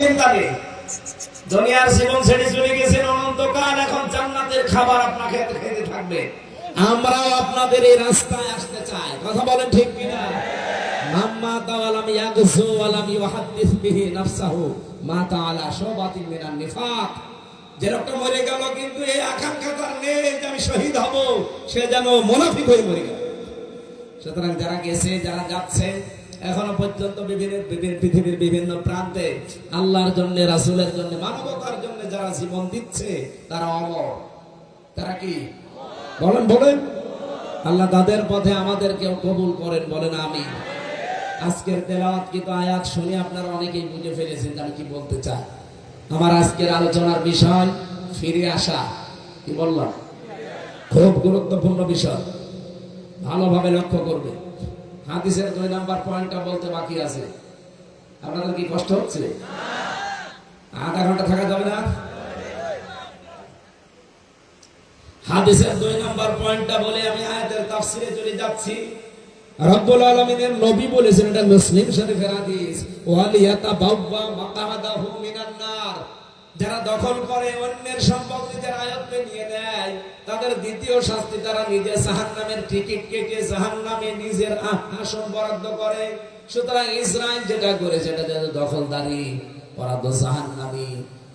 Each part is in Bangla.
চিন্তা নেই দুনিয়ার জীবন ছেড়ে চলে গেছেন অনন্তকাল, এখন জান্নাতের খাবার আপনাকে খেতে থাকবে। আমরাও আপনাদের এই রাস্তায় আসতে চাই। কথা বলেন ঠিক কিনা? তাওয়ালাম মা মরে গেল, কিন্তু এই আকাঙ্ক্ষা শহীদ হব। সে যেন হয়ে সুতরাং যারা গেছে, যারা যাচ্ছে এখনও পর্যন্ত বিভিন্ন পৃথিবীর বিভিন্ন প্রান্তে আল্লাহর জন্য, রাসূলের জন্য, মানবতার জন্য যারা জীবন দিচ্ছে, তারা অমর। তারা কি? বলেন বলেন। আল্লাহ তাদের পথে আমাদেরকেও কবুল করেন, বলেন আমি। আজকের তেলাওয়াত কিন্তু আয়াত শুনে আপনারা অনেকেই বুঝে ফেলেছেন আমি কি বলতে চাই আমার আজকের আলোচনার বিষয় ফিরে আসা। কি বললাম? খুব গুরুত্বপূর্ণ বিষয়। ভালোভাবে লক্ষ্য করবে। হাদিসের দুই নাম্বার পয়েন্টটা বলতে বাকি আছে। আপনাদের কি কষ্ট হচ্ছে? আধা ঘণ্টা থাকা যাবে না? হাদিসের দুই নাম্বার পয়েন্টটা বলে আমি আয়াতের তাফসিরে চলে যাচ্ছি। রব্বুল আলামিনের নবী বলেছেন, এটা মুসলিম শরীফের হাদিস ওয়ালিয়াতা বাওয়া মাকাহাদাহু মিনান নার। যারা দখল করে অন্যের সম্পদ নিজের আয়ত্তে নিয়ে নেয়, তাদের দ্বিতীয় শাস্তি তারা নিজে জাহান্নামের টিকিট কেটে জাহান্নামে নিজের আসন বরাদ্দ করে। সুতরাং ইসরায়েল যেটা করে সেটা যাদের দখলদারি, ওরা তো জাহান্নামী।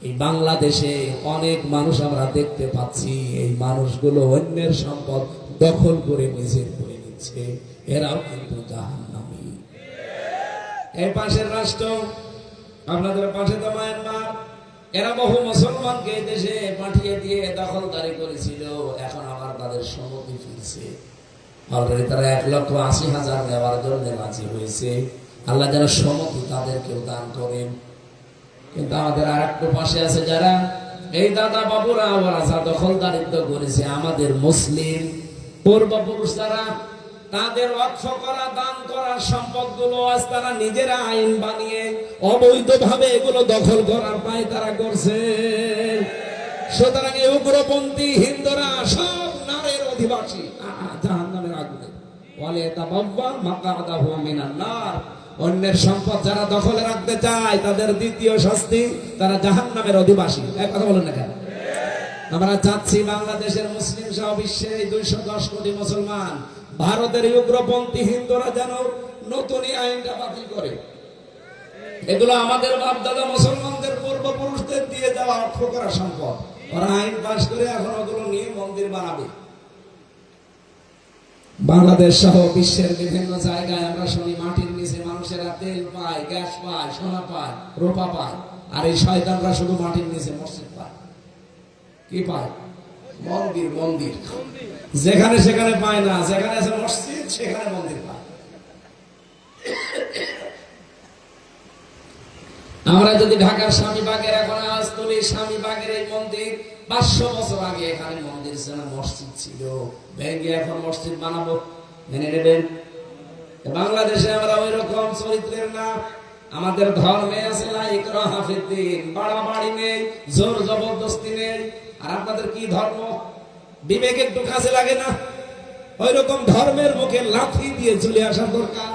এই বাংলাদেশে অনেক মানুষ আমরা দেখতে পাচ্ছি, এই মানুষগুলো অন্যের সম্পদ দখল করে নিজের করে নিচ্ছে, এরাও কিন্তু জাহান্নামী। এই পাশের রাষ্ট্র, আপনাদের পাশে তো মায়ানমার। এরা বহু মুসলমানকে দেশে পাঠিয়ে দিয়ে দখলদারি করেছিল। এখন আবার তাদের সম্মতি ফিরছে। অলরেডি তারা এক লক্ষ আশি হাজার নেওয়ার জন্য রাজি হয়েছে। আল্লাহ যেন সম্মতি তাদেরকেও দান করেন। কিন্তু আমাদের আর একটু পাশে আছে যারা, এই দাদা বাবুরা, ওরা যা দখলদারিত্ব করেছে, আমাদের মুসলিম পূর্বপুরুষ যারা তাদের অক্ষ করা, দান করার সম্পদগুলো আজ তারা নিজেরা আইন বানিয়ে অবৈধভাবে এগুলো দখল করার পায় তারা করছে। সুতরাং এই উগ্রপন্থী হিন্দুরা সব নারের অধিবাসী। অন্যের সম্পদ যারা দখলে রাখতে চায়, তাদের দ্বিতীয় শাস্তি তারা জাহান নামের অধিবাসী। এক কথা বলেন না কেন? আমরা চাচ্ছি বাংলাদেশের মুসলিম সহ বিশ্বের এই দুইশো দশ কোটি মুসলমান ভারতের উগ্রপন্থী হিন্দুরা যেন নতুন আইনটা বাতিল করে। এগুলো আমাদের বাপদাদা মুসলমানদের পূর্বপুরুষদের দিয়ে যাওয়া অর্থ করা সম্পদ। ওরা আইন পাশ করে এখন ওগুলো নিয়ে মন্দির বানাবে। বাংলাদেশ সহ বিশ্বের বিভিন্ন জায়গায় আমরা শুনি, মাটির নিচে মানুষেরা তেল পায়, গ্যাস পায়, সোনা পায়, রোপা পায়, আর এই শয়তানরা শুধু মাটির নিচে মসজিদ পায়। কি পায়? মন্দির মন্দির। যেখানে সেখানে পায় না, যেখানে আছে মসজিদ, সেখানে মন্দির পায়। আমরা যদি ঢাকার স্বামীবাগের এখন আওয়াজ তুলি স্বামীবাগের এই মন্দির, পাঁচশো বছর আগে এখানে মন্দির ছিল, মসজিদ ছিল। ভেঙে এখন মসজিদ বানাবো। মেনে নেবেন? বাংলাদেশে আমরা ওই রকম চরিত্রের না। আমাদের ধর্মে আছে বাড়াবাড়ি নেই, জোর জবরদস্তি নেই। আর আপনাদের কি ধর্ম? বিবেক একটু কাজে লাগে না। ওই রকম ধর্মের মুখে লাথি দিয়ে চলে আসা দরকার।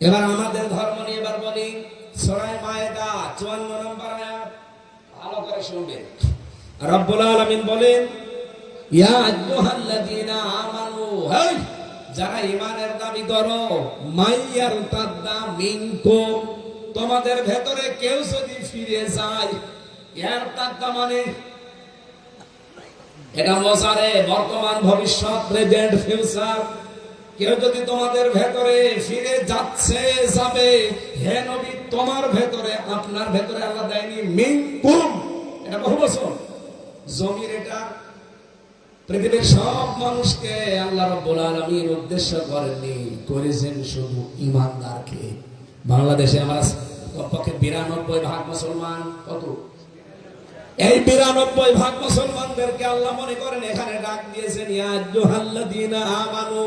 এবার আমাদের ধর্ম নিয়ে এবার বলি সরাই মায়েদা চুয়ান্ন নম্বর আয়াত। ভালো করে শুনবেন। রব্বুল আলামিন বলেন, ইয়া আইয়ুহাল্লাযীনা আমানু, হেই, যারা ঈমানের দাবি করো মাইয়ার তাদ্দা মিনকুম, তোমাদের ভেতরে কেউ যদি ফিরে যায় ইয়ার তাদ্দা মানে এটা বর্তমান ভবিষ্যৎ প্রেজেন্ট ফিউচার কেউ যদি তোমাদের ভেতরে ফিরে যাচ্ছে, যাবে, হে নবী, তোমার ভেতরে, আপনার ভেতরে আল্লাহ দেয়নি মিনকুম এটা বহু বছর। জমির এটা পৃথিবীর সব মানুষকে আল্লাহ রাব্বুল আলামিন উদ্দেশ্য করেননি, করেছেন শুধু ইমানদারকে। বাংলাদেশে আমরা পক্ষে বিরানব্বই ভাগ মুসলমান কত? এই বিরানব্বই ভাগ মুসলমানদেরকে আল্লাহ মনে করেন, এখানে ডাক দিয়েছেন আমানু।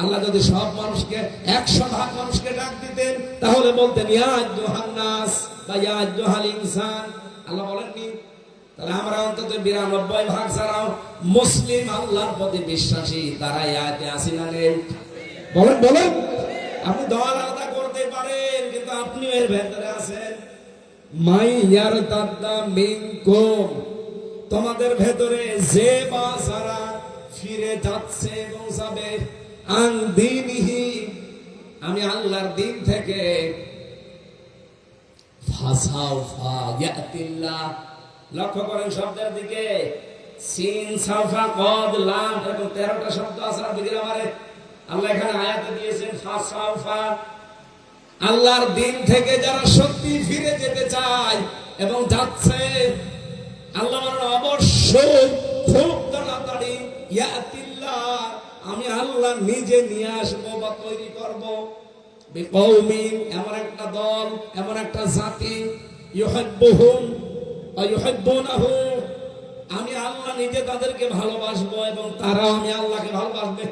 আল্লাহ যদি সব মানুষকে, একশো ভাগ মানুষকে ডাক দিতেন, তাহলে বলতেন, ইয়া আইয়ুহান নাস বা ইয়া ইনসান। আল্লাহ বলেননি তাহলে আমরা অন্তত বিরানব্বই ভাগ ছাড়াও মুসলিম আল্লাহর প্রতি বিশ্বাসী তারা আয়াতে আসি না নেই বলেন বলেন। আপনি দল আলাদা করতে পারেন, কিন্তু আপনি এর ভেতরে আছেন। তোমাদের ভেতরে যে বা ফিরে যাচ্ছে এবং যাবে আমি আল্লাহর দিন থেকে লক্ষ্য করেন শব্দের দিকে। তেরোটা শব্দ আছে আল্লাহ এখানে আয়াতে দিয়েছেন ফাসাউফা আল্লাহর দিন থেকে যারা সত্যি ফিরে যেতে চায় এবং যাচ্ছে, আল্লাহ বলেন, অবশ্যই খুব তাড়াতাড়ি আমি আল্লাহ নিজে নিয়ে আসব বা তৈরি করব। বিকৌমিন, এমন একটা দল, এমন একটা জাতি, ইউহিব্বুহুম আমি আল্লাহ নিজে তাদেরকে ভালোবাসবো এবং তারা আমি আল্লাহকে ভালোবাসবে।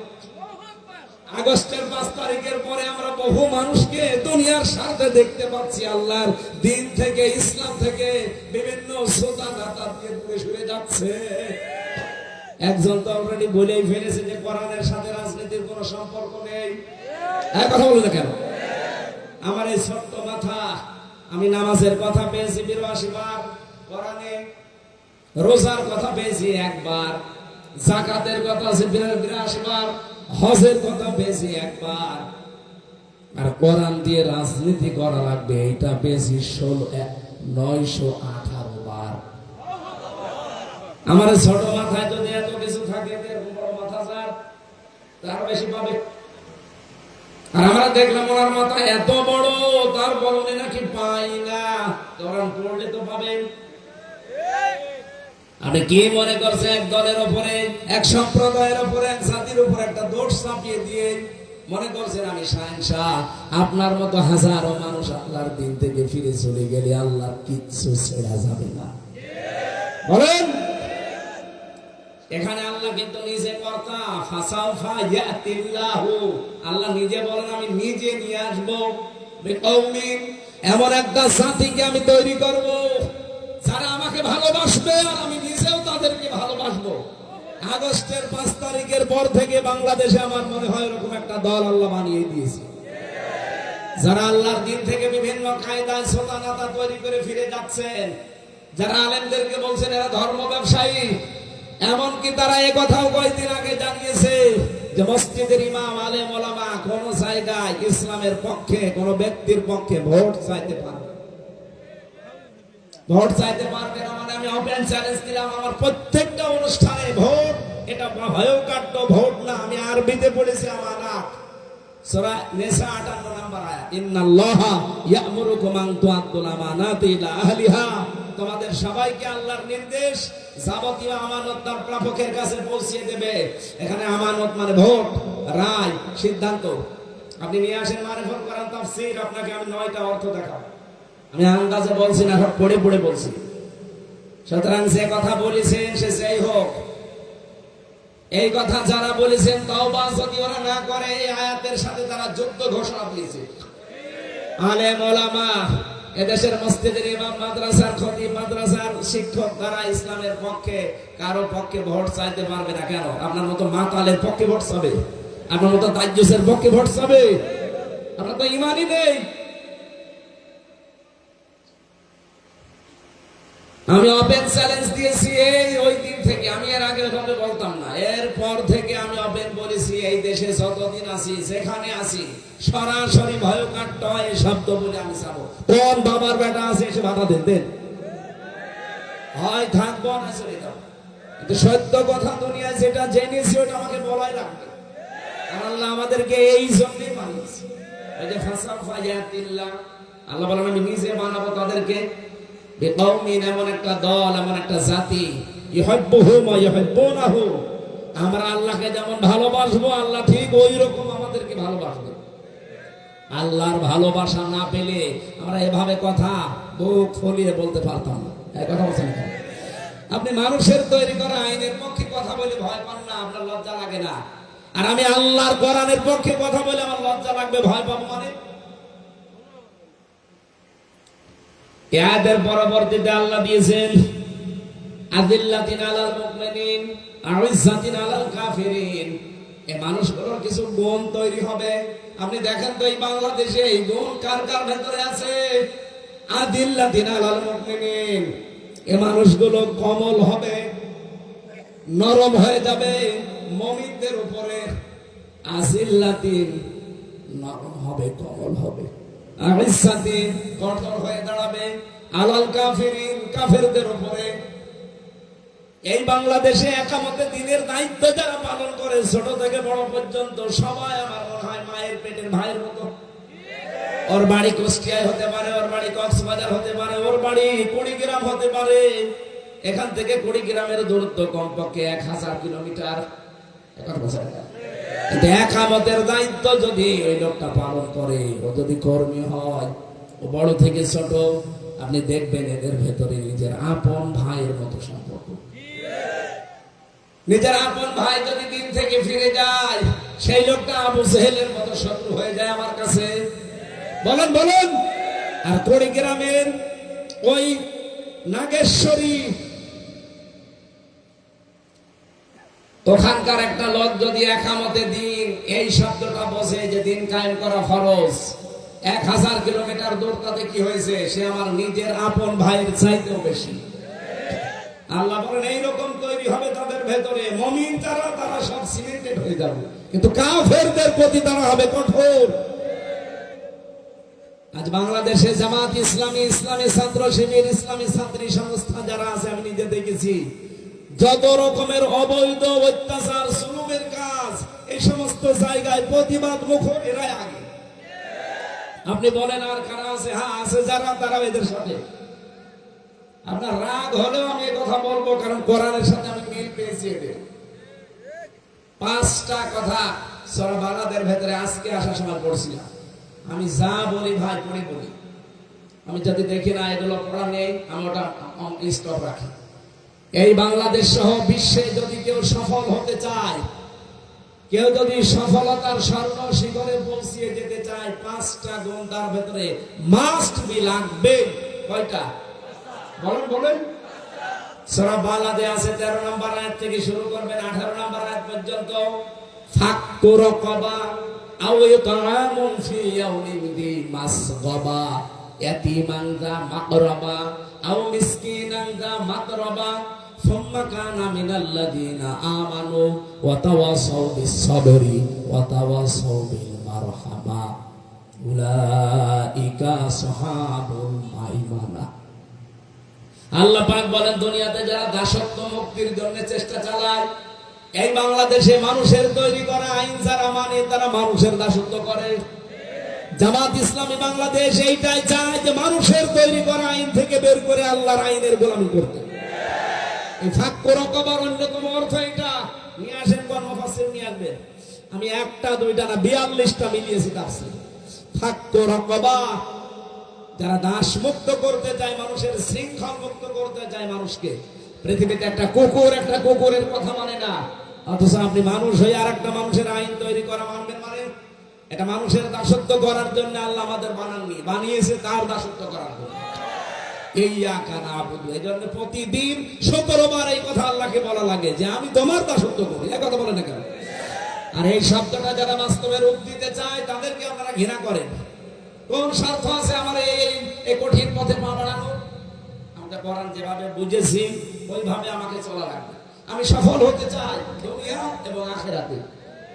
আগস্টের পাঁচ তারিখের পরে আমরা বহু মানুষকে দুনিয়ার সাথে দেখতে পাচ্ছি আল্লাহর দিন থেকে, ইসলাম থেকে বিভিন্ন শ্রোতা দাতা দিয়ে দূরে সরে যাচ্ছে। একজন তো অলরেডি বলেই ফেলেছে যে কোরআনের সাথে রাজনীতির কোনো সম্পর্ক নেই। এক কথা বলুন না কেন? আমার এই ছোট্ট মাথা, আমি নামাজের কথা পেয়েছি বিরাশি বার, কোরআনে রোজার কথা পেয়েছি একবার, জাকাতের কথা আছে বিরাশি বার হজের কথা বেশি একবার। আর কোরআন দিয়ে রাজনীতি করা লাগবে, এটা বেশি ষোলো নয়শো আঠারো বার। আমার ছোট মাথায় যদি এত কিছু থাকে বড় তার বেশি পাবে। আর আমরা দেখলাম ওনার মাথা এত বড়, তার উনি নাকি পাই না। কোরআন পড়লে তো পাবেন। আপনি কি মনে করছে এক দলের উপরে, এক সম্প্রদায়ের উপরে, এক জাতির উপরে একটা দোষ চাপিয়ে দিয়ে মনে করছেন আমি শাহ আপনার মতো হাজারো মানুষ আল্লাহর দিন থেকে ফিরে চলে গেলে আল্লাহর কিচ্ছু ছেড়া যাবে না। বলেন। এখানে আল্লাহ কিন্তু নিজে কর্তা। আল্লাহ নিজে বলেন, আমি নিজে নিয়ে আসব। বিকৌমিন এমন একটা জাতিকে আমি তৈরি করব যারা আমাকে ভালোবাসবে আর আমি আগস্টের পাঁচ তারিখের পর থেকে বাংলাদেশে আমার মনে হয় এরকম একটা দল আল্লাহ বানিয়ে দিয়েছে। যারা আল্লাহর দিন থেকে বিভিন্ন কায়দায় সোতানাতা তৈরি করে ফিরে যাচ্ছেন, যারা আলেমদেরকে বলছেন এরা ধর্ম ব্যবসায়ী, এমনকি তারা এ কথাও কয়েকদিন আগে জানিয়েছে যে মসজিদের ইমাম, আলেম, ওলামা কোন জায়গায় ইসলামের পক্ষে, কোন ব্যক্তির পক্ষে ভোট চাইতে পারবে ভোট চাইতে পারবে না মানে আমি ওপেন চ্যালেঞ্জ দিলাম, আমার প্রত্যেকটা অনুষ্ঠানে ভোট। এটা ভয়কাট্য ভোট না, আমি আরবিতে পড়েছি আমার নাক সূরা নিসা 58 নাম্বার আয়াত, ইন্নাল্লাহা ইয়ামুরুকুম আন তুআদ্দুল আমানাতি ইলা আহলিহা। তোমাদের সবাইকে আল্লাহর নির্দেশ, যাবতীয় আমানত তার প্রাপকের কাছে পৌঁছিয়ে দেবে। এখানে আমানত মানে ভোট, রায়, সিদ্ধান্ত। আপনি নিয়ে আসেন মারিফত করান, তাফসীর, আপনাকে আমি নয়টা অর্থ দেখাবো। আমি আন্দাজে বলছি না, সব পড়ে পড়ে বলছি। সুতরাং যে কথা বলেছেন সে যেই হোক। এই কথা যারা বলেছেন, তাওবা যদি ওরা না করে, এই আয়াতের সাথে তারা যুদ্ধ ঘোষণা দিয়েছে। আলেম ওলামা এদেশের মসজিদের ইমাম, মাদ্রাসার খতিব, মাদ্রাসার শিক্ষক, তারা ইসলামের পক্ষে, কারও পক্ষে ভোট চাইতে পারবে না কেন? আপনার মতো মাতালের পক্ষে ভোট চাবে? আপনার মতো তাজ্জুসের পক্ষে ভোট চাবে? আপনার তো ইমানই নেই। আমি ওপেন চ্যালেঞ্জ দিয়েছি এই, ওই দিন থেকে। আমি এর আগে ওইভাবে বলতাম না। এরপর থেকে আমি ওপেন বলেছি এই দেশে যতদিন আছি, যেখানে আছি, সরাসরি ভয়কাট্য এই শব্দ বলে আমি যাব। কোন বাবার বেটা আছে, এসে বাধা দেন দেন। হয় থাকব না, চলে যাব। কিন্তু সত্য কথা দুনিয়ায় যেটা জেনেছি, ওটা আমাকে বলাই লাগবে। আল্লাহ আমাদেরকে এই জন্যই বানিয়েছে। ওই যে ফায়াতিল্লাহ আল্লাহ বলেন, আমি নিজে বানাবো তাদেরকে। বিকৌমিন এমন একটা দল, এমন একটা জাতি ইহব্বুহুম ইহব্বুনাহু আমরা আল্লাহকে যেমন ভালোবাসবো, আল্লাহ ঠিক ওই রকম আমাদেরকে ভালোবাসবে। আল্লাহর ভালোবাসা না পেলে আমরা এভাবে কথা বুক ফলিয়ে বলতে পারতাম না। এই কথা বলছেন আপনি মানুষের তৈরি করা আইনের পক্ষে কথা বলে ভয় পান না, আপনার লজ্জা লাগে না। আর আমি আল্লাহর কোরআনের পক্ষে কথা বলে আমার লজ্জা লাগবে, ভয় পাবো মানে? এদের পরবর্তীতে আল্লাহ দিয়েছেন, আদিল্লাতিন আলাল মুমিনিন আইজ্জাতিন আলাল কাফিরিন। এই মানুষগুলোর কিছু গুণ তৈরি হবে। আপনি দেখেন তো এই বাংলাদেশে এই গুণ কার কার ভেতরে আছে? আদিল্লা দিনাল আল মুমিনিন। এ মানুষগুলো কমল হবে, নরম হয়ে যাবে, মমিনদের উপরে আজিল্লাতিন নরম হবে, কমল হবে। আইসাতিন কঠোর হয়ে দাঁড়াবে। আলাল কাফিরিন, কাফেরদের উপরে। এই বাংলাদেশে একামতে দিনের দায়িত্ব যারা পালন করে, ছোট থেকে বড় পর্যন্ত সবাই আমার মনে হয় মায়ের পেটের ভাইয়ের মতো। ওর বাড়ি কুষ্টিয়ায় হতে পারে, ওর বাড়ি কক্সবাজার হতে পারে, ওর বাড়ি কুড়িগ্রাম হতে পারে। এখান থেকে কুড়িগ্রামের দূরত্ব কমপক্ষে এক হাজার কিলোমিটার। এখন বোঝা যায়। কিন্তু একামতের দায়িত্ব যদি ওই লোকটা পালন করে, ও যদি কর্মী হয়, ও বড় থেকে ছোট, আপনি দেখবেন এদের ভেতরে নিজের আপন ভাইয়ের মতো সম্পর্ক। নিজের আপন ভাই যদি দিন থেকে ফিরে যায়, সেই লোকটা আবু সেহেলের মতো শত্রু হয়ে যায় আমার কাছে। বলেন বলেন। আর কুড়িগ্রামের ওই নাগেশ্বরী ওখানকার একটা লোক যদি একামতে দিন, এই শব্দটা বসে যে দিন কায়েম করা ফরজ। এক হাজার কিলোমিটার দূর তাতে কি হয়েছে? সে আমার নিজের আপন ভাইয়ের চাইতেও বেশি। আল্লাহ বলেন, এইরকম তৈরি হবে তাদের ভেতরে। মমিন তারা তারা সব সিমেন্টেড হয়ে যাবে। কিন্তু কাফেরদের প্রতি তারা হবে কঠোর। আজ বাংলাদেশে জামাত ইসলামী ইসলামী ছাত্র শিবির, ইসলামী ছাত্রী সংস্থা যারা আছে, আমি নিজে দেখেছি। যত রকমের অবৈধ অত্যাচার সুলুমের কাজ, এই সমস্ত জায়গায় প্রতিবাদ মুখর এরাই আগে। আপনি বলেন, আর কারা আছে? হ্যাঁ আছে যারা তারা এদের সাথে। আপনার রাগ হলেও আমি কথা বলব, কারণ কোরআনের সাথে আমি মিল পেয়েছি এদের। পাঁচটা কথা সরবালাদের ভেতরে আজকে আসার সময় পড়ছিলাম। আমি যা বলি ভাই, পড়ে বলি। আমি যদি দেখি না, এগুলো পড়া নেই, আমি ওটা স্টপ রাখি। এই বাংলাদেশ সহ বিশ্বে যদি কেউ সফল হতে চায়, কেউ যদি সফলতার স্বর্ণ শিখরে পৌঁছিয়ে যেতে চায়, পাঁচটা গুণ তার ভেতরে মাস্ট বি লাগবে। কয়টা? বলেন বলেন। সূরা বালাদে আছে 13 নম্বর আয়াত থেকে শুরু করবেন 18 নম্বর আয়াত পর্যন্ত। ফাক্কু রাকাবা আও ইতআমুন ফি ইয়াউমিন দি মাসগাবা। ইয়াতীমান যা মাকরাবা, আও মিসকিনান যা মাতরাবা ثم كان من الذين آمنوا وتواصوا بالصبر وتواصوا بالمرحمة أولئك أصحاب الميمنة আল্লাহ পাক বলেন দুনিয়াতে যারা দাসত্ব মুক্তির জন্য চেষ্টা চালায় এই বাংলাদেশে মানুষের তৈরি করা আইন যারা মানে তারা মানুষের দাসত্ব করে জামাত ইসলামী বাংলাদেশ এইটাই চায় যে মানুষের তৈরি করা আইন থেকে বের করে আল্লাহর আইনের গোলামি করতে এই ফাঁক রকবার আমি একটা, দুইটা না, বিয়াল্লিশটা মিলিয়েছি যারা দাস মুক্ত করতে চায়, মানুষের শৃঙ্খল মুক্ত করতে চায় মানুষকে, পৃথিবীতে একটা কুকুর একটা কুকুরের কথা মানে না। অথচ আপনি মানুষ হয়ে আর একটা মানুষের আইন তৈরি করা মানবেন মানে? এটা মানুষের দাসত্ব করার জন্য আল্লাহ আমাদের বানাননি, বানিয়েছে তার দাসত্ব করার জন্য। এই জন্য প্রতিদিন সতেরো বার এই কথা আল্লাহকে বলা লাগে যে, আমি তোমার দাসত্ব করি। এই কথা বলে না কেন? আর এই শব্দটা যারা বাস্তবে রূপ দিতে চায়, তাদেরকে আপনারা ঘৃণা করেন। কোন স্বার্থ আছে আমার এই কঠিন পথে পা বাড়ানো? আমরা কোরআন যেভাবে বুঝেছি, ওইভাবে আমাকে চলা লাগবে। আমি সফল হতে চাই দুনিয়া এবং আখেরাতে।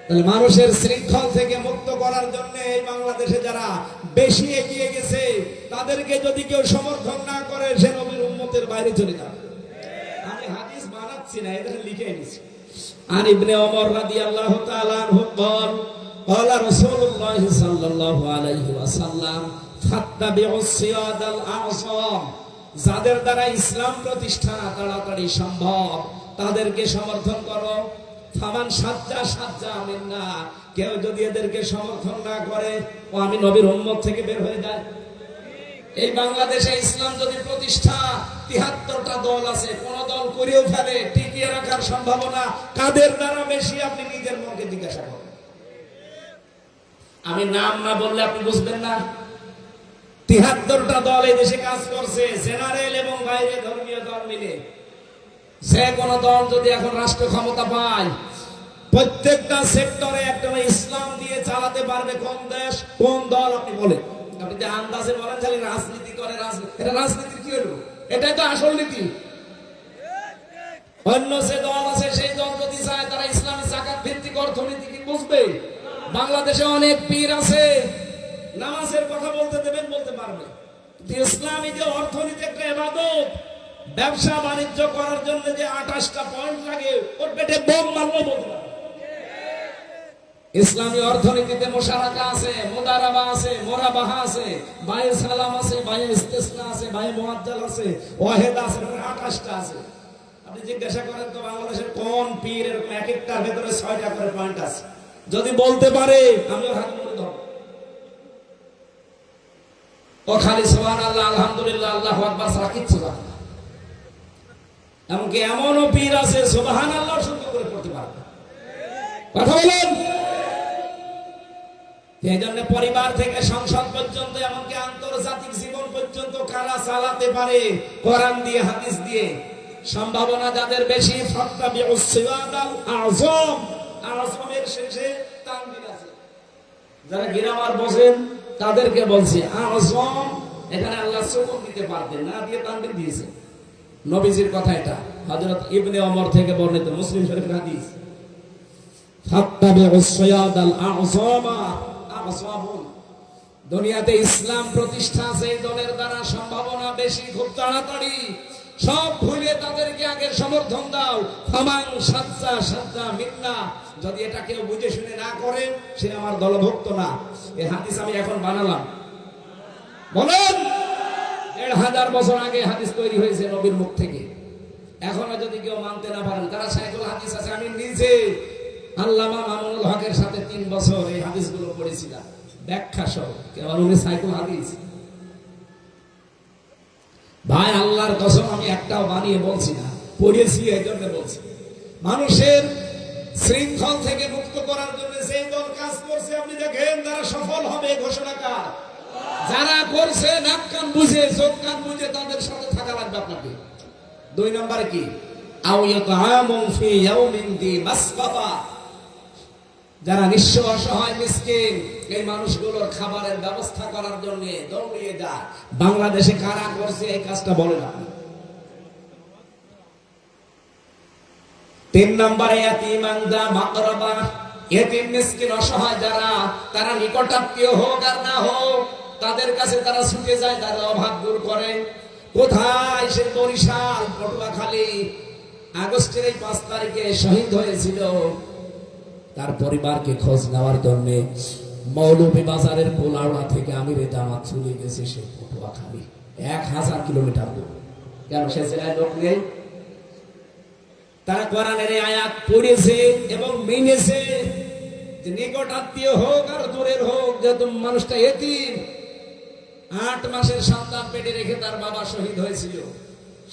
তাহলে মানুষের শৃঙ্খল থেকে মুক্ত করার জন্য এই বাংলাদেশে যারা বেশি এগিয়ে গেছে তাদেরকে যদি কেউ সমর্থন না করে সে নবীর উম্মতের বাইরে চলে যাবে আমি হাদিস বানাচ্ছি না এটা লিখে এনেছি عن ابن عمر رضي الله تعالى عنه قال قال رسول الله صلى الله عليه وسلم فاتبعوا الصياد الأعصام যাদের দ্বারা ইসলাম প্রতিষ্ঠা তাড়াতাড়ি সম্ভব তাদেরকে সমর্থন করো ফামান সাজ্জা সাজ্জা, আমিন না। কেউ যদি এদেরকে সমর্থন না করে, ও আমি নবীর উম্মত থেকে বের হয়ে যায়। এই বাংলাদেশে ইসলাম যদি প্রতিষ্ঠা, তিহাত্তরটা দল আছে, কোন দল করেও ফেলে, টিকিয়ে রাখার সম্ভাবনা কাদের দ্বারা বেশি, আপনি নিজের মনকে জিজ্ঞাসা করেন। আমি নাম না বললে আপনি বুঝবেন না। তিহাত্তরটা দল এই দেশে কাজ করছে, জেনারেল এবং বাইরে ধর্মীয় দল মিলে। যে কোন দল যদি এখন রাষ্ট্র ক্ষমতা পায়, প্রত্যেকটা সেক্টরে একটা ইসলাম দিয়ে চালাতে পারবে কোন দেশ, কোন দল, আপনি বলেন। আপনি যে আন্দাজে বলেন খালি রাজনীতি করে রাজনীতি, এটা রাজনীতির কি হলো? এটাই তো আসল নীতি। অন্য যে দল আছে, সেই দল যদি চায় তারা ইসলামী জাকাত ভিত্তিক অর্থনীতি কি বুঝবে? বাংলাদেশে অনেক পীর আছে, নামাজের কথা বলতে দেবেন বলতে পারবে। ইসলামী যে অর্থনীতি একটা এবাদত ব্যবসা বাণিজ্য করার জন্য যে আঠাশটা পয়েন্ট লাগে, ওর পেটে বোম মারলো বলতে ইসলামী অর্থনীতিতে মোশারাকা আছে, মোদারাবা আছে, মোরাবাহা আছে বায়ে সালাম আছে বায়ে ইস্তেসনা আছে বায়ে মুআজ্জাল আছে, ওয়াহেদ আছে এরকম আঠাশটা আছে। আপনি জিজ্ঞাসা করেন তো বাংলাদেশের কোন পীর এরকম এক একটার ভেতরে ছয়টা করে পয়েন্ট আছে? যদি বলতে পারে, আমি ওর হাত ধরে ধরবো। ও খালি সোহান আল্লাহ, আলহামদুলিল্লাহ, আল্লাহ আকবার না এমনকি এমনও পীর আছে সোবাহান আল্লাহ শুদ্ধ করে পড়তে পারবে কথা বলেন? এই জন্য পরিবার থেকে সংসদ পর্যন্ত, এমনকি আন্তর্জাতিক জীবন পর্যন্ত কারা চালাতে পারে? কোরআন দিয়ে, হাদিস দিয়ে। সম্ভাবনা যাদের বেশি ফত্তাবি উসসিয়াদাল আযম। আযমের শেষে তানবির আছে। যারা গ্রামার বসেন তাদেরকে বলছি, আযম, এখানে আল্লাহ সুকুন দিতে পারতেন না, দিয়ে তানবির দিয়েছে নবীজির কথা এটা। হযরত ইবনে ওমর থেকে বর্ণিত মুসলিম শরীফের হাদিস। দুনিয়াতে ইসলাম প্রতিষ্ঠা এই দলের দ্বারা, সম্ভাবনা বেশি, খুব তাড়াতাড়ি। সব ভুলে তাদেরকে আগে সমর্থন দাও। ফামাং সাজ্জা সাজ্জা মিন্না। যদি এটা কেউ বুঝে শুনে না করে, সে আমার দলভুক্ত না। এই হাদিস আমি এখন বানালাম। বলেন! দেড় হাজার বছর আগে হাদিস তৈরি হয়েছে নবীর মুখ থেকে। এখনও যদি কেউ মানতে না পারেন তারা সাইকুল হাদিস আছে? আমি নিজে আল্লামা মামুনুল হকের সাথে তিন বছর এই হাদিসগুলো পড়েছিলাম। ব্যাখ্যা সহ। কেবল উনি সাইকুল হাদিস? ভাই, আল্লাহর কসম, আমি একটাও বানিয়ে বলছি না পড়িয়েছি এই জন্য বলছি। মানুষের শৃঙ্খল থেকে মুক্ত করার জন্য সেই দল কাজ করছে, আপনি দেখেন তারা সফল হবে, ঘোষণা কার? যারা করছে, নাক কান বুঝে, চোখ কান বুঝে, তাদের সাথে থাকা লাগবে আপনাকে। দুই নম্বরে কি? যারা নিঃস্ব অসহায় মিসকিন, এই মানুষগুলোর খাবারের ব্যবস্থা করার জন্য দৌড়িয়ে যায়। বাংলাদেশে কারা করছে, এই কাজটা বলেন আপনি। তিন নম্বরে ইয়াতিমানদা মাকরাবা। এতিম, মিসকিন, অসহায় যারা, তারা নিকটাত্মীয় হোক আর না হোক তাদের কাছে তারা ছুটে যায় তাদের অভাব দূর করে। কোথায় সে বরিশাল, পটুয়াখালী? আগস্টের এই পাঁচ তারিখে শহীদ হয়েছিল। তার পরিবারকে খোঁজ নেওয়ার জন্য মৌলভী বাজারের পোলাওড়া থেকে আমির জামাত চলে গেছে সে পটুয়াখালী। এক হাজার কিলোমিটার দূর। কেন সে জেলায় লোক নেই? তারা কোরআনের আয়াত পড়েছে এবং মেনেছে নিকট আত্মীয় হোক আর দূরের হোক যেহেতু মানুষটা এতিম আট মাসের সন্তান পেটে রেখে তার বাবা শহীদ হয়েছিল।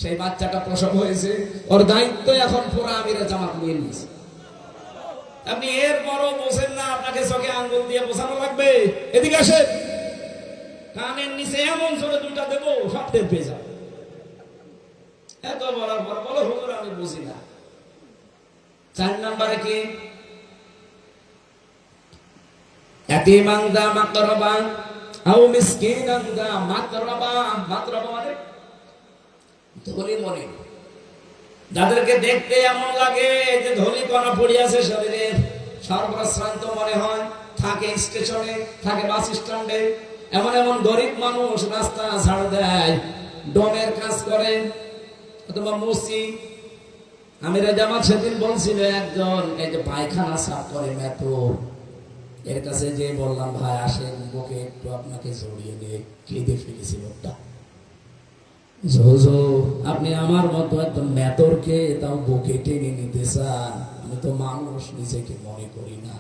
সেই বাচ্চাটা প্রসব হয়েছে। ওর দায়িত্ব এখন পুরো আমিরা জামাত নিয়ে নিয়েছে। আপনি এর বড় বোঝেন না, আপনাকে চোখে আঙ্গুল দিয়ে বোঝানো লাগবে। এদিকে আসে কানের নিচে এমন জোরে দুইটা দেবো, সব টের পেয়ে যাবে। এত বলার পর বলো, হুজুর, আমি বুঝি না। চার নম্বরে কি? এতিমাং দা মাকরবা। আও মিসকিনাং দা মাতরবা মাতরবা মানে? ধনী মনে। যাদেরকে দেখতে এমন লাগে যে ধনী কণা পড়ে আছে শরীরে সর্বশ্রান্ত মনে হয়, থাকে স্টেশনে, থাকে বাস স্ট্যান্ডে। এমন এমন গরিব মানুষ রাস্তা ঝাড় দেয়, ডমের কাজ করে। অথবা মুসি আমিরা জামাত সেদিন বলছিল একজন, এই যে পায়খানা সাফ করে মেতো এর কাছে যে বললাম, ভাই, আসেন, বুকে একটু আপনাকে জড়িয়ে নিয়ে কেঁদে ফেলেছি লোকটা। আপনি আমার মতো একদম মেতরকে তাও বুকে টেনে নিতে চান? আমি তো মানুষ, নিজেকে মনে করি না।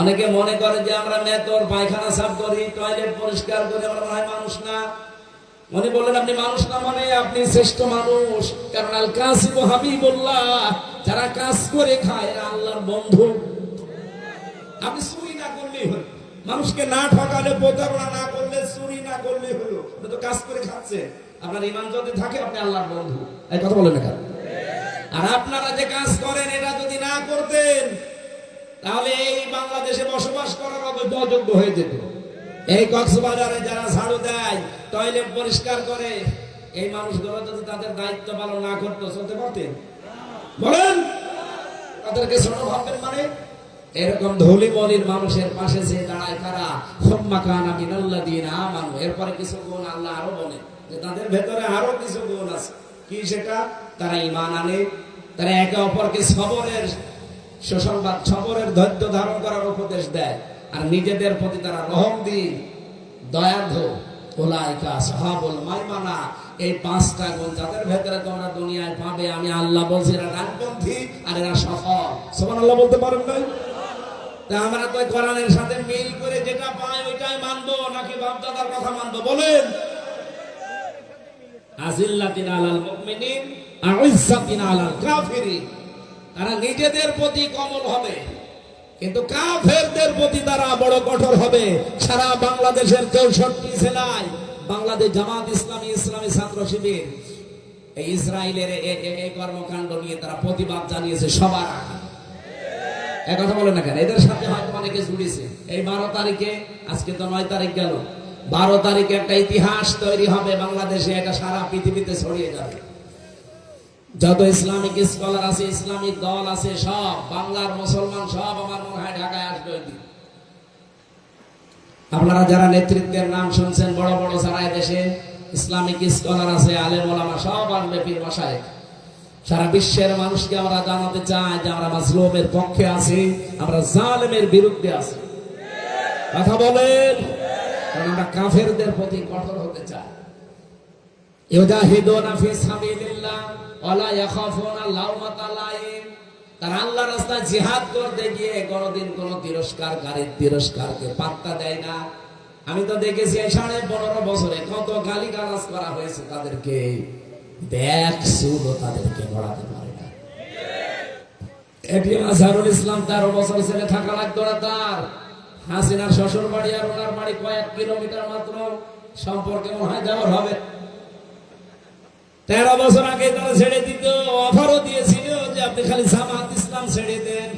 অনেকে মনে করে যে আমরা মেতর পায়খানা সাফ করি, টয়লেট পরিষ্কার করি, আমরা হয় মানুষ না। মনে বললেন আপনি মানুষ না মানে আপনি শ্রেষ্ঠ মানুষ। কারণ আল কাসিম হাবিবুল্লাহ, যারা কাজ করে খায়, এরা আল্লাহর বন্ধু। আপনি চুরি না করলেই হলো মানুষকে না ঠকালে প্রতারণা না করলে, চুরি না করলে হলো। তো কাজ করে খাচ্ছে। আপনার ইমান যদি থাকে, আপনি আল্লাহর বন্ধু। এই কথা বলেন না আর আপনারা যে কাজ করেন, এটা যদি না করতেন, তাহলে এই বাংলাদেশে বসবাস করার অযোগ্য হয়ে যেত। এই কক্সবাজারে যারা ঝাড়ু দেয়, টয়লেট পরিষ্কার করে, এই মানুষগুলো যদি তাদের দায়িত্ব পালন না করতো, চলতে পারতেন? বলেন! তাদেরকে ছোট ভাববেন মানে? এরকম ধুলি বলির মানুষের পাশে যে দাঁড়ায় তারা সম্মা কানা মিনাল্লাদিন আমানু। এরপরে কিছু গুণ আল্লাহ আরও বলে যে তাদের ভেতরে আরও কিছু গুণ আছে। কি সেটা? তারা ইমান আনে, তারা একে অপরকে সবরের সুসংবাদ, সবরের ধৈর্য ধারণ করার উপদেশ দেয়। আর নিজেদের প্রতি তারা রহম দিন দয়ার্ধ ওলাইকা সাহাবুল মাইমানা। এই পাঁচটা গুণ যাদের ভেতরে তোমরা দুনিয়ায় পাবে, আমি আল্লাহ বলছি এরা ডানপন্থী আর এরা সফল। সমান আল্লাহ বলতে পারেন নাই? আমরা তো কোরআনের সাথে মিল করে যেটা পাই ওইটাই মানবো, নাকি বাপদাদার কথা মানবো? বলেন। আজিল্লাতিন আলাল মুমিনিন আইজ্জাতিন আলাল কাফিরিন। তারা নিজেদের প্রতি কমল হবে, কিন্তু কাফেরদের প্রতি তারা বড় কঠোর হবে। সারা বাংলাদেশের চৌষট্টি জেলায় বাংলাদেশ জামাত ইসলামী ইসলামী ছাত্র শিবির। এই ইসরায়েলের এই কর্মকাণ্ড নিয়ে তারা প্রতিবাদ জানিয়েছে সবার আগে। না কেন? এদের সাথে হয়তো অনেকে জুড়েছে। এই বারো তারিখে, আজকে তো নয় তারিখ গেল। বারো তারিখে একটা ইতিহাস তৈরি হবে, বাংলাদেশে সারা পৃথিবীতে ছড়িয়ে যাবে। যত ইসলামিক স্কলার আছে, ইসলামিক দল আছে, সব বাংলার মুসলমান সব আমার মনে হয় ঢাকায় আসবে আপনারা যারা নেতৃত্বের নাম শুনছেন, বড় বড় যারা দেশে ইসলামিক স্কলার আছে, আলেম সব আসবে পীর সারা বিশ্বের মানুষকে আমরা জানাতে চাই যে আমরা মাজলুমের পক্ষে আছি, আমরা জালেমের বিরুদ্ধে আছি। কথা বলেন, কারণ আমরা কাফেরদের প্রতি কঠোর হতে চাই। দেয় না। আমি তো দেখেছি সাড়ে পনেরো বছরে কত গালি গালাজ করা হয়েছে তাদেরকে। দেখ শুধু তাদেরকে গড়াতে পারে না। আজহারুল ইসলাম ছেলে থাকা লাগতো না তার। হাসিনার শ্বশুর বাড়ি আর ওনার বাড়ি কয়েক কিলোমিটার মাত্র সম্পর্কে মনে হয় যাওয়ার হবে। তেরো বছর আগে তারা ছেড়ে দিত, অফারও দিয়েছিল যে আপনি খালি জামাত ইসলাম ছেড়ে দেন।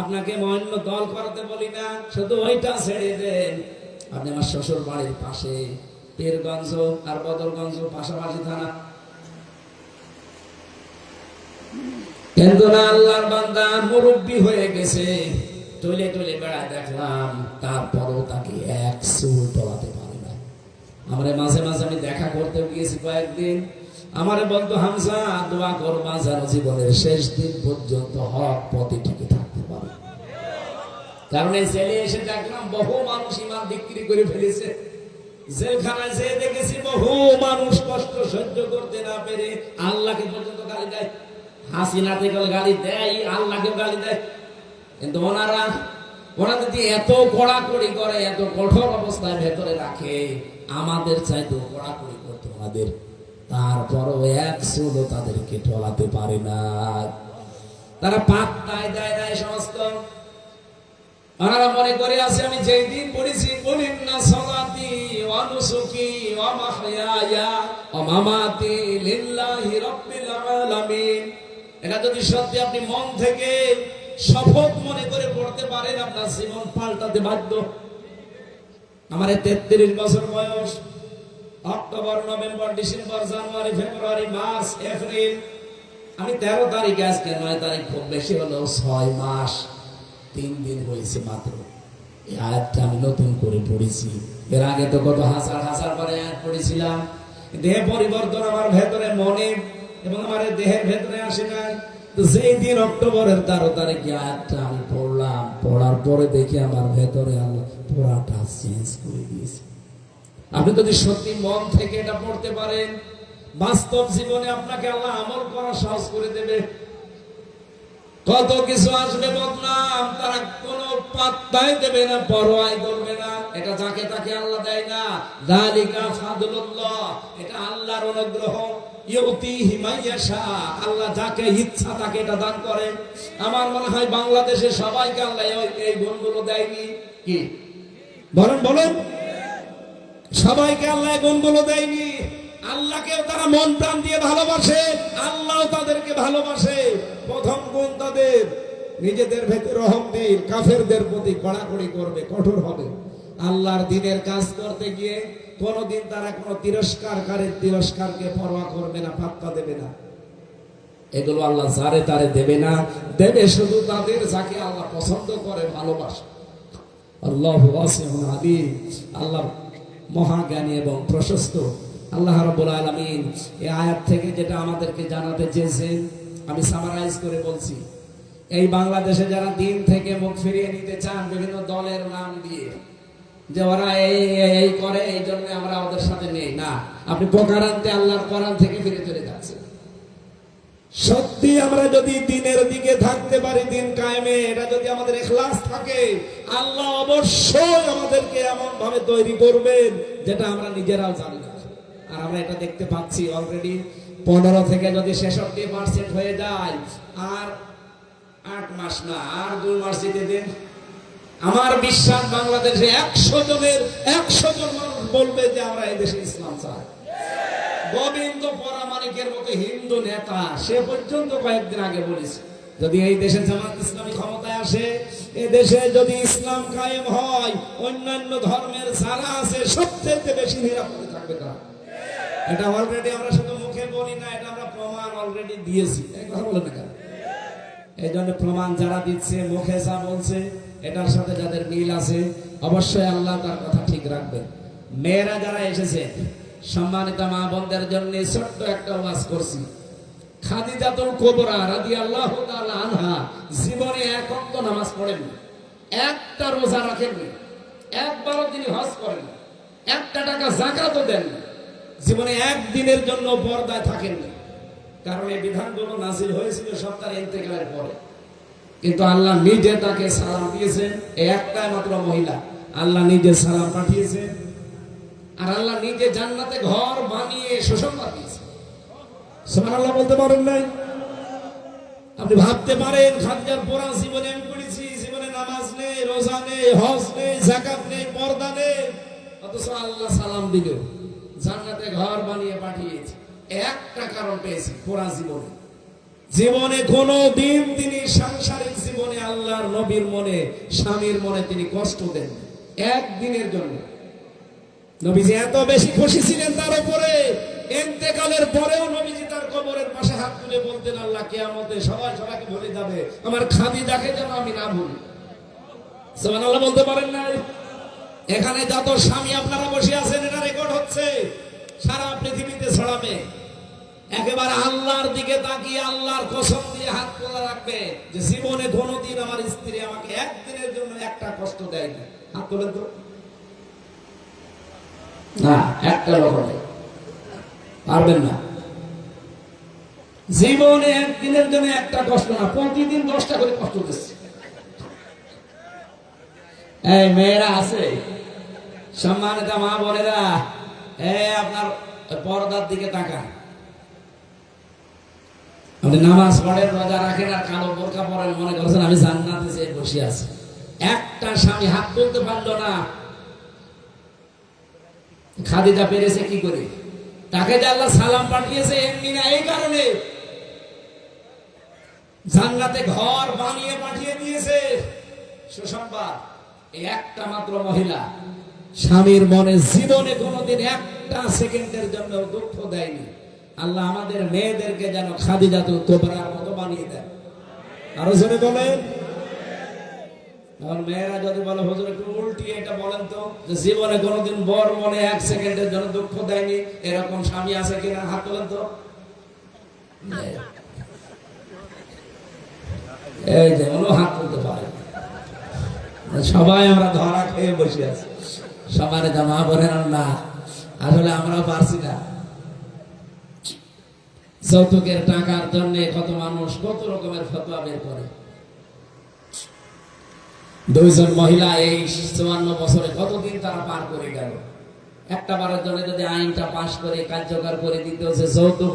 আপনাকে অন্য দল করাতে বলি না, শুধু ওইটা ছেড়ে দেন। আপনি আমার শ্বশুর বাড়ির পাশে, পীরগঞ্জ আর বদরগঞ্জ পাশাপাশি থানা কিন্তু না আল্লাহর বান্দা মুরব্বী হয়ে গেছে। টলে টলে বেড়ায় দেখলাম তাকে এক না। আমরা মাঝে মাঝে আমি দেখা করতে গিয়েছি কয়েকদিন। আমারে বলতো হামসা দোয়া করবা জীবনের শেষ দিন পর্যন্ত হক পথে টিকে থাকতে পারে। কারণ এই ছেলে এসে দেখলাম বহু মানুষ ইমান বিক্রি করে ফেলেছে। জেলখানায় যেয়ে দেখেছি বহু মানুষ কষ্ট সহ্য করতে না পেরে আল্লাহকে পর্যন্ত গালি দেয়। হাসিনাতে গেলে গালি দেয়, আল্লাহকে গালি দেয়। কিন্তু ওনারা ওরা যদি এত কড়াকড়ি করে, এত কঠোর অবস্থায় ভেতরে রাখে, আমাদের চাইতে কড়াকড়ি করতে আমাদের তারপরও এক সুদও তাদেরকে টলাতে পারে না। তারা পাত্তায় দেয় না সমস্ত। ওনারা মনে করে আছে, আমি যেই দিন পড়েছি বলিন না সলাতি অনুসুকি অমাহয়া অমামাতি লিল্লাহি রাব্বিল আলামিন। এটা যদি সত্যি আপনি মন থেকে শপথ মনে করে পড়তে পারেন, আপনার জীবন পাল্টাতে বাধ্য। আমার তেত্রিশ বছর বয়স, অক্টোবর, নভেম্বর, ডিসেম্বর, জানুয়ারি, ফেব্রুয়ারি, মার্চ, এপ্রিল। আমি তেরো তারিখে আজকে নয় তারিখ, খুব বেশি হলো, ছয় মাস, তিন দিন হয়েছে মাত্র। এই আয়াতটা আমি নতুন করে পড়েছি। এর আগে তো কত হাজার হাজার পরে আয়াত পড়েছিলাম। দেহ পরিবর্তন আমার ভেতরে মনে এবং আমার দেহের ভেতরে আসে না তো সেই দিন অক্টোবরের তেরো তারিখে আয়াতটা আমি পড়লাম, পড়ার পরে দেখি আমার ভেতরে আল্লাহ পুরাটা চেঞ্জ করে দিয়েছে। আপনি যদি সত্যি মন থেকে এটা পড়তে পারেন, বাস্তব জীবনে আপনাকে আল্লাহ আমল করা সহজ করে দেবে। কত কিছু আসবে বদনাম, তারা কোনো পাত্তাই দেবে না, পরোয়াই করবে না। এটা যাকে তাকে আল্লাহ দেয় না। এটা আল্লাহর অনুগ্রহ। আল্লাহ যাকে ইচ্ছা তাকে এটা দান করেন। আমার মনে হয় বাংলাদেশে সবাইকে আল্লাহ এই- গুণগুলো দেয়নি। কি? বলেন বলেন। সবাইকে আল্লাহ গুণগুলো দেয়নি। আল্লাহকেও তারা মন প্রাণ দিয়ে ভালোবাসে আল্লাহ তাদেরকে ভালোবাসে। প্রথম গুণ তাদের, নিজেদের ভেতরে রহমদিল কাফেরদের প্রতি কড়াকড়ি করবে, কঠোর হবে। আল্লাহর দিনের কাজ করতে গিয়ে কোনোদিন তারা কোনো তিরস্কারকারীর তিরস্কারকে পরোয়া করবে না, পাত্তা দেবে না। এগুলো আল্লাহ যারে তারে দেবে না, দেবে শুধু তাদের যাকে আল্লাহ পছন্দ করে, ভালোবাসে। আল্লাহ ওয়াসিউন আল্লাহ মহাজ্ঞানী এবং প্রশস্ত। আল্লাহ রাব্বুল আলামিন এই আয়াত থেকে যেটা আমাদেরকে জানাতে চেয়েছেন, আমি সামারাইজ করে বলছি। এই বাংলাদেশে যারা দিন থেকে মুখ ফিরিয়ে নিতে চান, বিভিন্ন দলের নাম দিয়ে যে ওরা এই, এই- করে, এই জন্য আমরা ওদের সাথে নেই। না, আপনি প্রকারান্তে আল্লাহর কোরআন থেকে ফিরে চলে যাচ্ছেন। সত্যি আমরা যদি দিনের দিকে থাকতে পারি, দিন কায়েমে, এটা যদি আমাদের এখলাস থাকে, আল্লাহ অবশ্যই আমাদেরকে এমন ভাবে তৈরি করবেন যেটা আমরা নিজেরাও জানি না। আর আমরা এটা দেখতে পাচ্ছি অলরেডি পনেরো থেকে যদি ছেষট্টি পার্সেন্ট হয়ে যায়, আর আট মাস না, আর দুই মাস দিতে দিন আমার বিশ্বাস, বাংলাদেশে একশো জনের, একশো জন মানুষ বলবে যে আমরা এই দেশে ইসলাম চাই। গোবিন্দ পরামানিকের মতো হিন্দু নেতা, সে পর্যন্ত কয়েকদিন আগে বলেছে, যদি এই দেশে জামাত ইসলামী ক্ষমতায় আসে, এ দেশে যদি ইসলাম কায়েম হয়, অন্যান্য ধর্মের যারা আছে, সবচেয়ে বেশি নিরাপদে থাকবে তারা এটা অলরেডি আমরা শুধু মুখে বলি না, এটা আমরা প্রমাণ অলরেডি দিয়েছি। কথা বলে না কেন? এই জন্য প্রমাণ যারা দিচ্ছে, মুখে যা বলছে এটার সাথে যাদের মিল আছে, অবশ্যই আল্লাহ তার কথা ঠিক রাখবেন মেয়েরা যারা এসেছে, সম্মানিত মা বোনদের জন্য ছোট্ট একটা ওয়াজ করছি। খাদিজাতুল কোবরা রাদিয়াল্লাহু তাআলা আনহা জীবনে এক নামাজ পড়েননি। একটা রোজা রাখেননি। একবারও তিনি হজ করেন একটা টাকা জাকাতও দেন জীবনে একদিনের জন্য পর্দায় থাকেননি। কারণ এই বিধানগুলো নাজিল হয়েছিল সব তার ইন্তেকালের পরে। কিন্তু আল্লাহ নিজে তাকে সালাম দিয়েছেন। এই একটাই মাত্র মহিলা। আল্লাহ নিজে সালাম পাঠিয়েছেন। আর আল্লাহ নিজে জান্নাতে ঘর বানিয়ে সুসংবাদ দিয়েছেন। সুবহানাল্লাহ বলতে পারেন নাই? আপনি ভাবতে পারেন খানজার পোড়া জীবনে আমি পড়েছি, জীবনে নামাজ নেই, রোজা নেই, হজ নেই জাকাত নেই, পর্দা নেই। অথচ আল্লাহ সালাম দিল জান্নাতে ঘর বানিয়ে পাঠিয়েছে। একটা কারণ পেয়েছি, পোড়া জীবনে। জীবনে কোনো দিন তিনি সাংসারিক জীবনে আল্লাহর নবীর মনে, স্বামীর মনে তিনি কষ্ট দেন একদিনের জন্য। নবীজি এত বেশি খুশি ছিলেন তার উপরে। এতেকালের পরেও নবীজি তার কবরের পাশে হাত তুলে বলতেন, আল্লাহ কেয়ামতে সবাই সবাইকে ভুলে যাবে, আমার খাদি দেখে যেন আমি না ভুলি। সুবহানাল্লাহ বলতে পারেন না এখানে যত স্বামী আপনারা বসে আছেন এটা রেকর্ড হচ্ছে। সারা পৃথিবীতে ছড়াবে। একেবারে আল্লাহর দিকে তাকিয়ে আল্লাহর কসম দিয়ে হাত তোলা রাখবে যে জীবনে কোনোদিন আমার স্ত্রী আমাকে একদিনের জন্য একটা কষ্ট দেয়নি। হাত তোলেন তো। না, একটা নেই পারবেন না। জীবনে একদিনের জন্য একটা কষ্ট না, প্রতিদিন দশটা করে কষ্ট দিচ্ছে। এই মেয়েরা আছে। সম্মানিত মা বোনেরা এ আপনার পর্দার দিকে তাকান। আপনি নামাজ পড়েন, রোজা রাখেন আর কালো পরেন, মনে করছেন আমি জান্নাতে বসে আছি। একটা স্বামী হাত তুলতে পারল না। পেরেছে কি করে? তাকে যে আল্লাহ সালাম পাঠিয়েছে এমনি না, এই কারণে। জান্নাতে ঘর বানিয়ে পাঠিয়ে দিয়েছে। সুসংবাদ, এই একটা মাত্র মহিলা, স্বামীর মনে জীবনে কোনোদিন একটা সেকেন্ডের জন্য দুঃখ দেয়নি। আল্লাহ আমাদের মেয়েদেরকে যেন খাদিজাতুল কোবরার মতো বানিয়ে দেয় আরও জোরে বলেন। মেয়েরা যদি বলে, হুজুর, একটু এটা বলেন তো, যে জীবনে কোনোদিন বর মনে এক সেকেন্ডের জন্য দুঃখ দেয়নি, এরকম স্বামী আছে কিনা? হাত তোলেন তো। এই যে উনিও হাত তুলতে পারে। সবাই আমরা ধরা খেয়ে বসে আছি। সবার জামা পরেন না আসলে আমরা পারছি না। যৌতুকের টাকার জন্য কত মানুষ কত রকমের ফতোয়া বের করে। দুইজন মহিলা এই চুয়ান্ন বছরে কতদিন তারা পার করে গেল? একটা বারের জন্য যদি আইনটা পাশ করে কার্যকর করে দিতে হচ্ছে যৌতুক